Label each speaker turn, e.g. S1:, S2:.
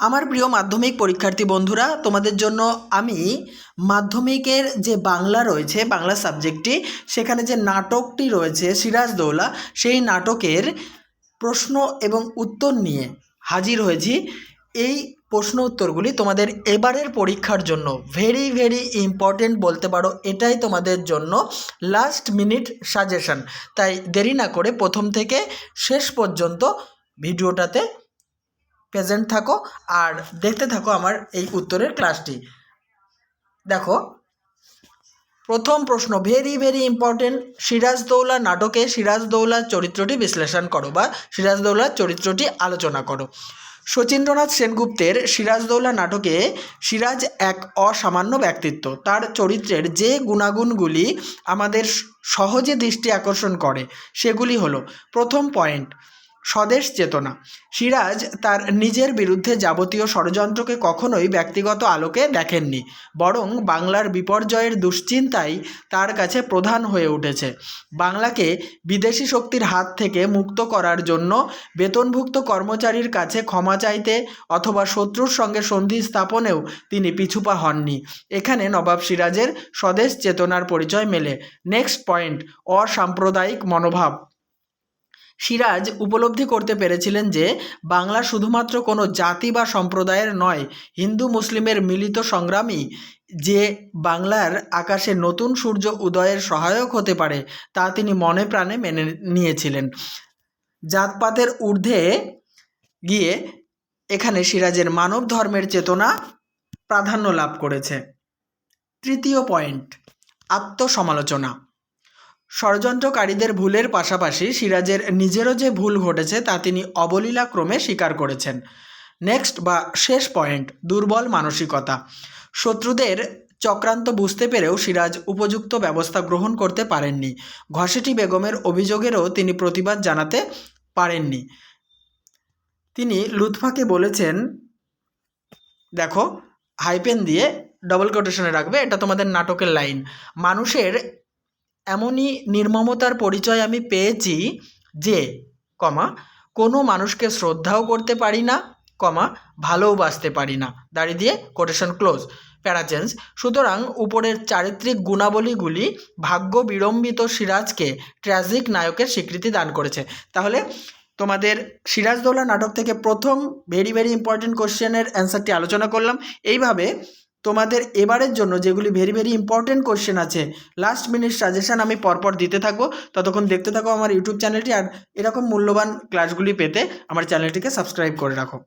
S1: আমার প্রিয় মাধ্যমিক পরীক্ষার্থী বন্ধুরা, তোমাদের জন্য আমি মাধ্যমিকের যে বাংলা রয়েছে, বাংলা সাবজেক্টটি, সেখানে যে নাটকটি রয়েছে সিরাজদৌলা, সেই নাটকের প্রশ্ন এবং উত্তর নিয়ে হাজির হয়েছি। এই প্রশ্ন উত্তরগুলি তোমাদের এবারের পরীক্ষার জন্য ভেরি ভেরি ইম্পর্টেন্ট বলতে পারো, এটাই তোমাদের জন্য লাস্ট মিনিট সাজেশন তাই দেরি না করে প্রথম থেকে শেষ পর্যন্ত ভিডিওটাতে প্রেজেন্ট থাকো আর দেখতে থাকো আমার এই উত্তরের ক্লাসটি দেখো, প্রথম প্রশ্ন ভেরি ভেরি ইম্পর্টেন্ট সিরাজদৌলা নাটকে সিরাজদৌলার চরিত্রটি বিশ্লেষণ করো বা সিরাজদৌলার চরিত্রটি আলোচনা করো। শচীন্দ্রনাথ সেনগুপ্তের সিরাজদৌলা নাটকে সিরাজ এক অসামান্য ব্যক্তিত্ব। তার চরিত্রের যে গুণাগুণগুলি আমাদের সহজে দৃষ্টি আকর্ষণ করে, সেগুলি হলো, প্রথম পয়েন্ট স্বদেশ চেতনা। সিরাজ তার নিজের বিরুদ্ধে যাবতীয় ষড়যন্ত্রকে কখনোই ব্যক্তিগত আলোকে দেখেননি, বরং বাংলার বিপর্যয়ের দুশ্চিন্তাই তার কাছে প্রধান হয়ে উঠেছে। বাংলাকে বিদেশি শক্তির হাত থেকে মুক্ত করার জন্য বেতনভুক্ত কর্মচারীর কাছে ক্ষমা চাইতে অথবা শত্রুর সঙ্গে সন্ধি স্থাপনেও তিনি পিছুপা হননি। এখানে নবাব সিরাজের স্বদেশ চেতনার পরিচয় মেলে। নেক্সট পয়েন্ট, অসাম্প্রদায়িক মনোভাব। সিরাজ উপলব্ধি করতে পেরেছিলেন যে, বাংলা শুধুমাত্র কোনো জাতি বা সম্প্রদায়ের নয়, হিন্দু, মুসলিমের মিলিত সংগ্রামই যে বাংলার আকাশে নতুন সূর্য উদয়ের সহায়ক হতে পারে, তা তিনি মনে প্রাণে মেনে নিয়েছিলেন। জাতপাতের ঊর্ধ্বে গিয়ে এখানে সিরাজের মানব ধর্মের চেতনা প্রাধান্য লাভ করেছে। তৃতীয় পয়েন্ট, আত্মসমালোচনা। ষড়যন্ত্রকারীদের ভুলের পাশাপাশি সিরাজের নিজেরও যে ভুল ঘটেছে তা তিনি অবলীলাক্রমে স্বীকার করেছেন। নেক্সট বা শেষ পয়েন্ট, দুর্বল মানসিকতা। শত্রুদের চক্রান্ত বুঝতে পেরেও সিরাজ উপযুক্ত ব্যবস্থা গ্রহণ করতে পারেননি। ঘসেটি বেগমের অভিযোগেরও তিনি প্রতিবাদ জানাতে পারেননি। তিনি লুৎফাকে বলেছেন, দেখো, হাইপেন দিয়ে ডবল কোটেশনে রাখবে, এটা তোমাদের নাটকের লাইন মানুষের এমনই নির্মমতার পরিচয় আমি পেয়েছি যে, কমা, কোনো মানুষকে শ্রদ্ধাও করতে পারি না, কমা ভালোবাসতে পারি না। দাঁড়িয়ে দিয়ে কোটেশন ক্লোজ প্যারাচেন্স সুতরাং উপরের চারিত্রিক গুণাবলীগুলি ভাগ্য বিড়ম্বিত সিরাজকে ট্র্যাজিক নায়কের স্বীকৃতি দান করেছে। তাহলে তোমাদের সিরাজদৌলা নাটক থেকে প্রথম ভেরি ভেরি ইম্পর্টেন্ট কোশ্চেনের অ্যান্সারটি আলোচনা করলাম। এইভাবে তোমাদের এবারের জন্য যেগুলি ভেরি ভেরি ইম্পর্টেন্ট কোশ্চেন আছে লাস্ট মিনিট সাজেশান আমি পরপর দিতে থাকব। ততক্ষণ দেখতে থাকো আমার ইউটিউব চ্যানেলটি আর এরকম মূল্যবান ক্লাসগুলি পেতে আমার চ্যানেলটিকে সাবস্ক্রাইব করে রাখো।